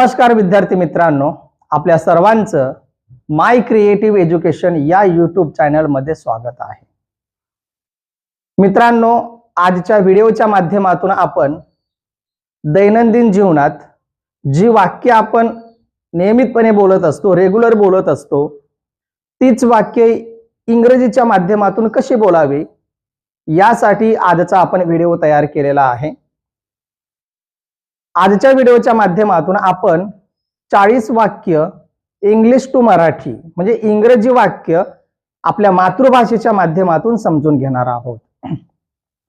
नमस्कार विद्यार्थी मित्रांनो आपल्या सर्वांचं माय क्रिएटिव्ह एज्युकेशन या यूट्यूब चॅनलमध्ये स्वागत आहे. मित्रांनो आजच्या व्हिडिओच्या माध्यमातून आपण दैनंदिन जीवनात जी वाक्य आपण नियमितपणे बोलत असतो रेग्युलर बोलत असतो तीच वाक्य इंग्रजीच्या माध्यमातून कशी बोलावी यासाठी आजचा आपण व्हिडिओ तयार केलेला आहे. आजच्या व्हिडिओच्या माध्यमातून आपण चाळीस वाक्य इंग्लिश टू मराठी म्हणजे इंग्रजी वाक्य आपल्या मातृभाषेच्या माध्यमातून समजून घेणार आहोत.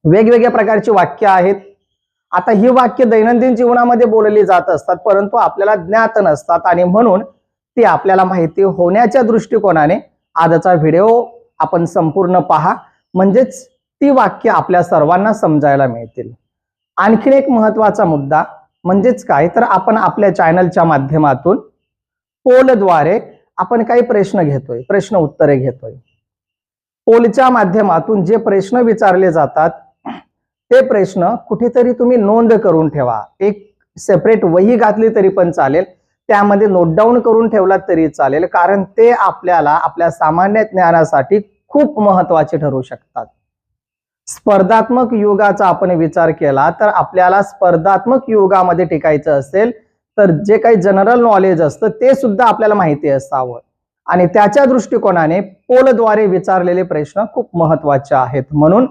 वेगवेगळ्या प्रकारची वाक्य आहेत. आता ही वाक्य दैनंदिन जीवनामध्ये बोलली जात असतात परंतु आपल्याला ज्ञात नसतात आणि म्हणून ती आपल्याला माहिती होण्याच्या दृष्टिकोनाने आजचा व्हिडिओ आपण संपूर्ण पहा. म्हणजेच ती वाक्य आपल्या सर्वांना समजायला मिळतील. आणखीन एक महत्त्वाचा मुद्दा म्हणजेच काय? तर आपण आपल्या चॅनलच्या माध्यमातून पोलद्वारे आपण काही प्रश्न घेतोय प्रश्न उत्तरे घेतोय. पोलच्या माध्यमातून जे प्रश्न विचारले जातात ते प्रश्न कुठेतरी तुम्ही नोंद करून ठेवा. एक सेपरेट वही घातली तरी पण चालेल. त्यामध्ये नोट डाऊन करून ठेवला तरी चालेल. कारण ते आपल्याला आपल्या सामान्य ज्ञानासाठी खूप महत्त्वाचे ठरू शकतात. स्पर्धात्मक युगाचा आपण विचार केला तर आपल्याला स्पर्धात्मक युगामध्ये टिकायचं असेल तर जे काही जनरल नॉलेज असतं ते सुद्धा आपल्याला माहिती असावं. आणि त्याच्या दृष्टिकोनाने पोलद्वारे विचारलेले प्रश्न खूप महत्त्वाचे आहेत. म्हणून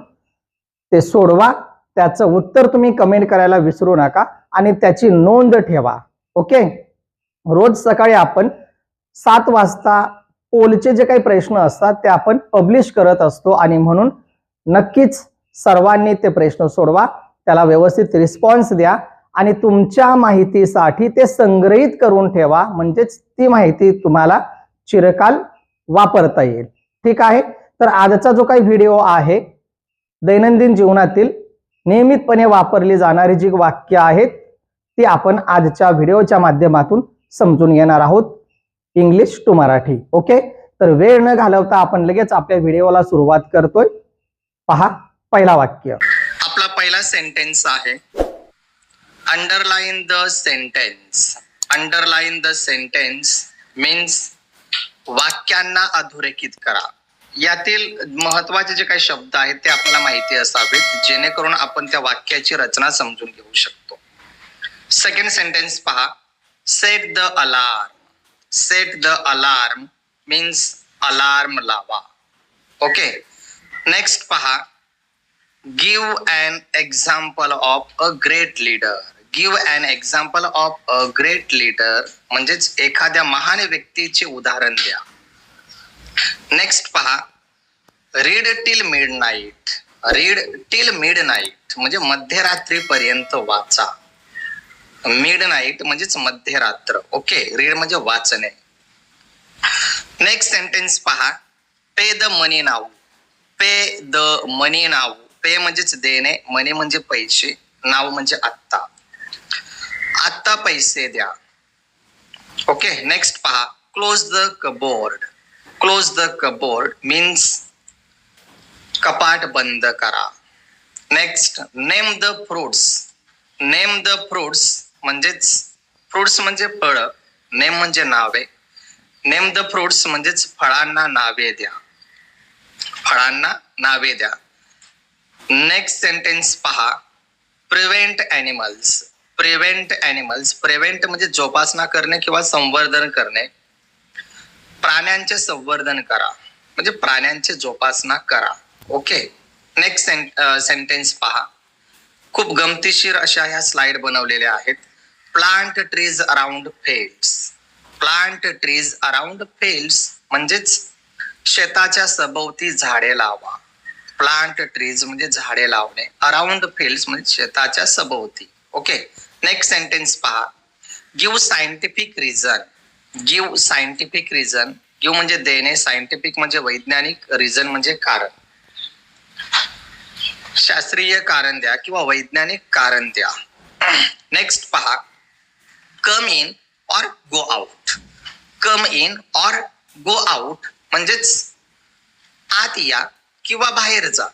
ते सोडवा त्याचं उत्तर तुम्ही कमेंट करायला विसरू नका आणि त्याची नोंद ठेवा. ओके? रोज सकाळी आपण सात वाजता पोलचे जे काही प्रश्न असतात ते आपण पब्लिश करत असतो आणि म्हणून नक्कीच सर्वांनी ते प्रश्न सोडवा त्याला व्यवस्थित रिस्पॉन्स द्या आणि तुमच्या माहितीसाठी ते संग्रहित करून ठेवा. म्हणजेच ती माहिती तुम्हाला चिरकाल वापरता येईल. ठीक आहे? तर आजचा जो काही व्हिडिओ आहे दैनंदिन जीवनातील नियमितपणे वापरली जाणारी जी वाक्य आहेत ती आपण आजच्या व्हिडिओच्या माध्यमातून समजून घेणार आहोत. English to Marathi. ओके तर वेळ न घालवता आपण लगेच आपल्या व्हिडिओला सुरुवात करतोय. पहा पहिला वाक्य. आपला पहिला सेंटेन्स आहे. Underline the sentence underline the sentence means वाक्यांना अधोरेखित करा. यातील महत्त्वाचे जे काही शब्द आहेत ते आपल्याला माहिती असावेत जेणेकरून आपण त्या वाक्याची रचना समजून घेऊ शकतो. सेकंड सेंटेन्स पहा. Set the alarm set the alarm means alarm लावा. ओके नेक्स्ट पहा. Give an example of a great leader give an example of a great leader म्हणजेच एखाद्या महान व्यक्तीचे उदाहरण द्या. नेक्स्ट पहा. Read till midnight read till midnight म्हणजे मध्यरात्रीपर्यंत वाचा. मिड नाईट म्हणजेच मध्यरात्र. ओके रीड म्हणजे वाचणे. नेक्स्ट सेंटेन्स पहा. Pay the money now pay the money now. Pay म्हणजेच देणे मनी म्हणजे पैसे नाव म्हणजे आत्ता. आत्ता पैसे द्या. ओके नेक्स्ट पहा. Close the cupboard close the cupboard means कपाट बंद करा. Next name the fruits name the fruits म्हणजेच फ्रुट्स म्हणजे फळ नेम म्हणजे नावे. नेम द फ्रुट्स म्हणजेच फळांना नावे द्या. फळांना नावे द्या. नेक्स्ट सेंटेन्स पहा. Prevent animals prevent animals prevent म्हणजे जोपासना करणे किंवा संवर्धन करणे. प्राण्यांचे संवर्धन करा. म्हणजे प्राण्यांची जोपासना करा. ओके नेक्स्ट सेंटेन्स पहा. खूप गमतीशीर अशा ह्या स्लाइड बनवलेल्या आहेत. Plant trees around fields plant trees around fields म्हणजेच शेताच्या सभोवती झाडे लावा. प्लांट ट्रीज म्हणजे झाडे लावणे. अराउंड फील्ड म्हणजे शेताच्या सभोवती. ओके नेक्स्ट सेंटेन्स पहा. Give scientific reason give scientific reason give म्हणजे देणे. सायंटिफिक म्हणजे वैज्ञानिक रिझन म्हणजे कारण. शास्त्रीय कारण द्या किंवा वैज्ञानिक कारण द्या. नेक्स्ट पहा. Come in or go out come in or go out म्हणजेच आत या किंवा बाहेर जा.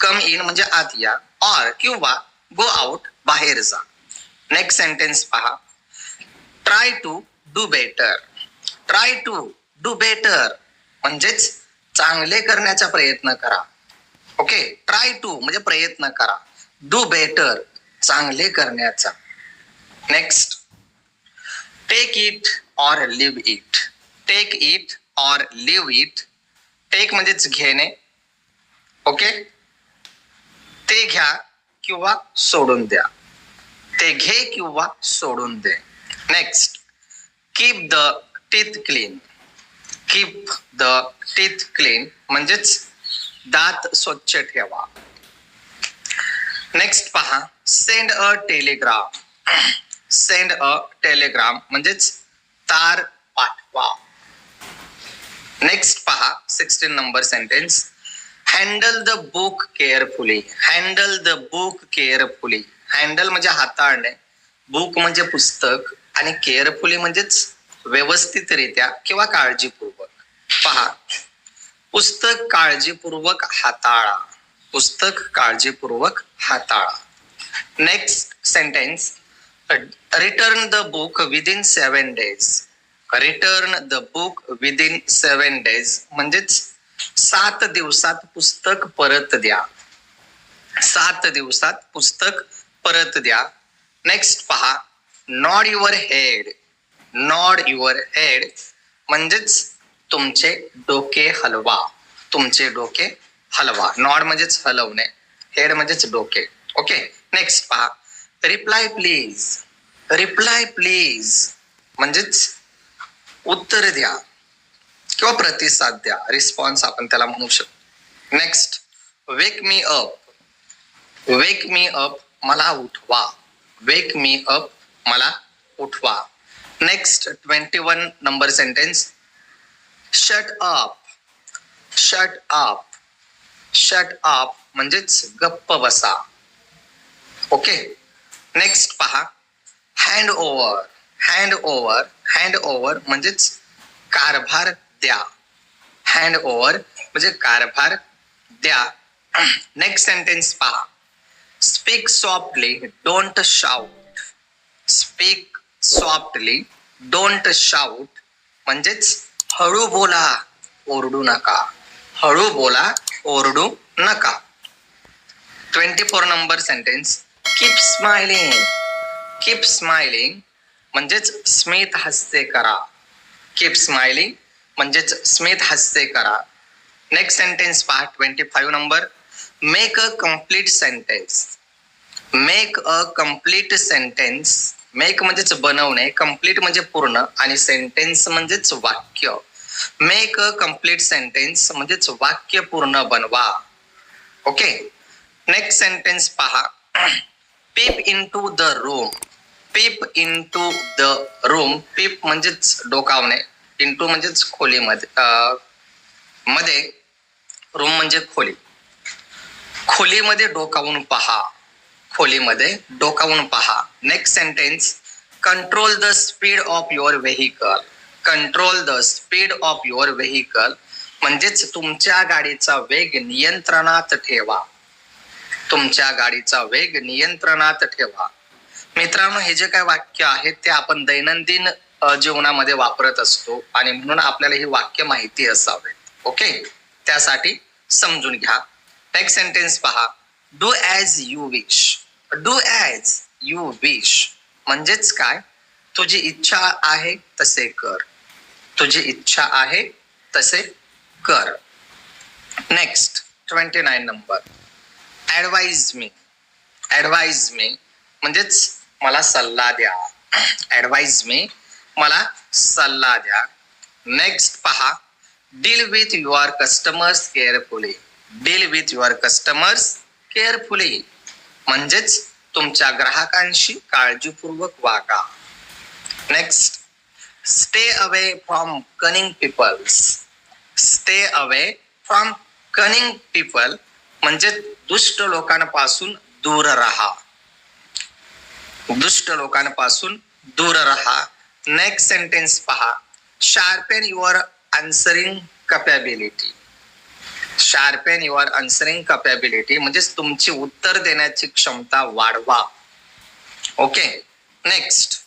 कम इन म्हणजे आत या. ऑर किंवा गो आउट बाहेर जा. नेक्स्ट सेंटेन्स पहा. Try to do better try to do better म्हणजेच चांगले करण्याचा प्रयत्न करा. ओके ट्राय टू म्हणजे प्रयत्न करा. डू बेटर चांगले करण्याचा. Next take it or leave it take it or leave it take म्हणजेच घेणे. ओके ते घ्या किंवा सोडून द्या. ते घे किंवा सोडून दे. Next keep the teeth clean keep the teeth clean म्हणजेच दात स्वच्छ ठेवा. नेक्स्ट पहा. Send a telegram send a telegram म्हणजेच तार पाठवा. नेक्स्ट पहा sixteen number sentence handle the book carefully handle the book carefully handle म्हणजे हाताळणे. बुक म्हणजे पुस्तक आणि केअरफुली म्हणजेच व्यवस्थितरित्या किंवा काळजीपूर्वक. पहा. पुस्तक काळजीपूर्वक हाताळा. पुस्तक काळजीपूर्वक हाताळा. Next sentence return the book within seven days return the book within seven days म्हणजेच सात दिवसात पुस्तक परत द्या. सात दिवसात पुस्तक परत द्या. नेक्स्ट पहा. Nod your head nod your head म्हणजेच तुमचे डोके हलवा. तुमचे डोके हलवा. नॉड म्हणजेच हलवणे. हेड म्हणजेच डोके. ओके नेक्स्ट पहा. रिप्लाय प्लीज रिप्लाय प्लीज म्हणजेच उत्तर द्या. किंवा प्रतिसाद द्या. रिस्पॉन्स आपण त्याला म्हणू शकतो. Next wake me up wake me up मला उठवा. वेक मी अप मला उठवा. Next twenty one number sentence shut up shut up shut up म्हणजेच गप्प बसा. ओके नेक्स्ट पहा. Hand over hand over hand over म्हणजेच कारभार द्या. हँड ओव्हर म्हणजे कारभार द्या. नेक्स्ट सेंटेन्स पहा. Speak softly don't shout speak softly don't shout म्हणजेच हळू बोला ओरडू नका. हळू बोला ओरडू नका. Twenty four number sentence keep smiling keep smiling म्हणजेच स्मित हस्ते करा. कीप स्माइलिंग म्हणजेच स्मित हस्ते करा. नेक्स्ट सेंटेन्स पहा twenty five number make a complete sentence make a complete sentence make म्हणजेच बनवणे कंप्लीट म्हणजे पूर्ण आणि सेंटेन्स म्हणजेच वाक्य. मेक अ कंप्लीट सेंटेन्स म्हणजेच वाक्य पूर्ण बनवा. ओके नेक्स्ट सेंटेन्स पहा. Peep into the room peep into the room peep म्हणजेच डोकावणे. इंटू म्हणजेच खोलीमध्ये मध्ये. रूम म्हणजे खोली. खोलीमध्ये डोकावून पहा. खोलीमध्ये डोकावून पहा. Next sentence control the speed of your vehicle control the speed of your vehicle म्हणजेच तुमच्या गाडीचा वेग नियंत्रणात ठेवा. तुमच्या गाडीचा वेग नियंत्रणात ठेवा. मित्रांनो हे जे काय वाक्य आहेत ते आपण दैनंदिन जीवनामध्ये वापरत असतो आणि म्हणून आपल्याला ही वाक्य माहिती असावेत ओके? त्यासाठी समजून घ्या. नेक्स्ट सेंटेन्स पहा. Do as you wish do as you wish म्हणजेच काय? तुझी इच्छा आहे तसे कर. तुझी इच्छा आहे तसे कर. Next twenty nine number advise me advise me म्हणजेच मला सल्ला द्या. ॲडवाईज मी मला सल्ला द्या. नेक्स्ट पहा. Deal with your customers carefully deal with your customers carefully म्हणजेच तुमच्या ग्राहकांशी काळजीपूर्वक वागा. Next stay away from cunning peoples stay away from cunning people म्हणजे दुष्ट लोकांपासून दूर राहा. दुष्ट लोकांपासून दूर राहा. नेक्स्ट सेंटेन्स पहा. Sharpen your answering capability sharpen your answering capability म्हणजेच तुमची उत्तर देण्याची क्षमता वाढवा. Okay next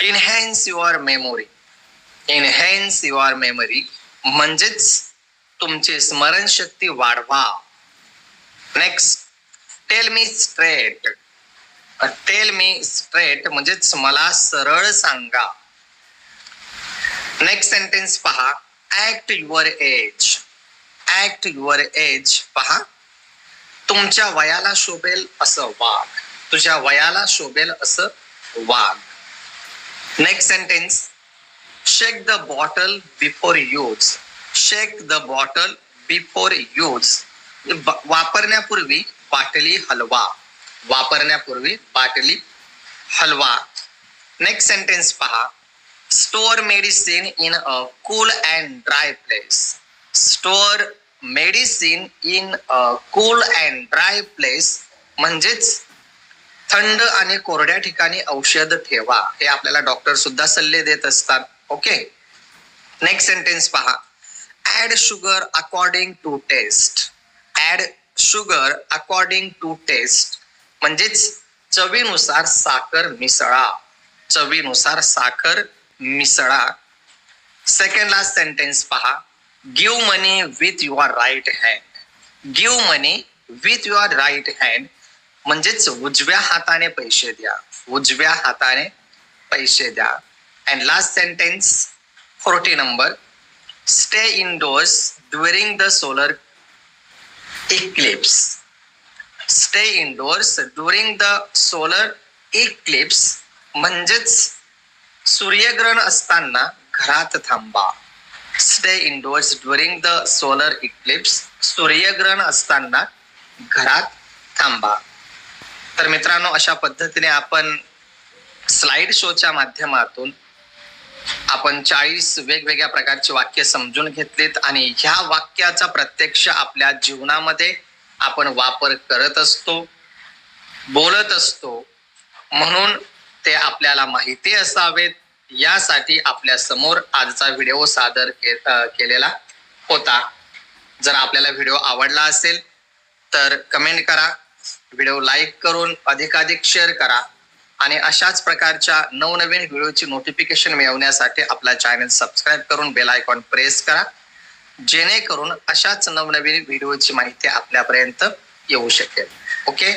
enhance your memory enhance your memory म्हणजेच तुमची स्मरणशक्ती वाढवा. Next tell me straight tell me straight म्हणजेच मला सरळ सांगा. नेक्स्ट सेंटेन्स पहा. Act your age act your age पहा. तुमच्या वयाला शोभेल असं वाग तुझ्या वयाला शोभेल असं वाग next sentence shake the bottle before use shake the bottle before use वापरण्यापूर्वी बाटली हलवा. वापरण्यापूर्वी बाटली हलवा. नेक्स्ट सेंटेन्स पहा. Store medicine in a cool and dry place store medicine in a cool and dry place म्हणजेच थंड आणि कोरड्या ठिकाणी औषध ठेवा. हे आपल्याला डॉक्टर सुद्धा सल्ले देत असतात. ओके नेक्स्ट सेंटेन्स पहा. Add sugar according to taste add sugar according to taste म्हणजेच चवीनुसार साखर मिसळा. चवीनुसार साखर मिसळा. सेकंड लास्ट सेंटेन्स पहा. Give money with your right hand give money with your right hand म्हणजेच उजव्या हाताने पैसे द्या. उजव्या हाताने पैसे द्या. And last sentence forty number stay indoors during the solar eclipse stay indoors during the solar eclipse म्हणजेच सूर्यग्रहण असताना घरात थांबा. Stay indoors during the solar eclipse सूर्यग्रहण असताना घरात थांबा. तर मित्रांनो अशा पद्धतीने आपण स्लाइड शोच्या माध्यमातून आपण चाळीस वेगवेगळ्या प्रकारची वाक्य समजून घेतलीत आणि ह्या वाक्याचा प्रत्यक्ष आपल्या जीवनामध्ये आपण वापर करत असतो बोलत असतो म्हणून ते आपल्याला माहिती असावेत. यासाठी आपल्यासमोर आजचा व्हिडिओ सादर के- केलेला होता. जर आपल्याला व्हिडिओ आवडला असेल तर कमेंट करा व्हिडिओ लाईक करून अधिकाधिक शेअर करा आणि अशाच प्रकारच्या नवनवीन व्हिडिओची नोटिफिकेशन मिळवण्यासाठी आपला चॅनल सबस्क्राईब करून बेल आयकॉन प्रेस करा. जेणेकरून अशाच नवनवीन व्हिडिओची माहिती आपल्यापर्यंत येऊ शकेल. ओके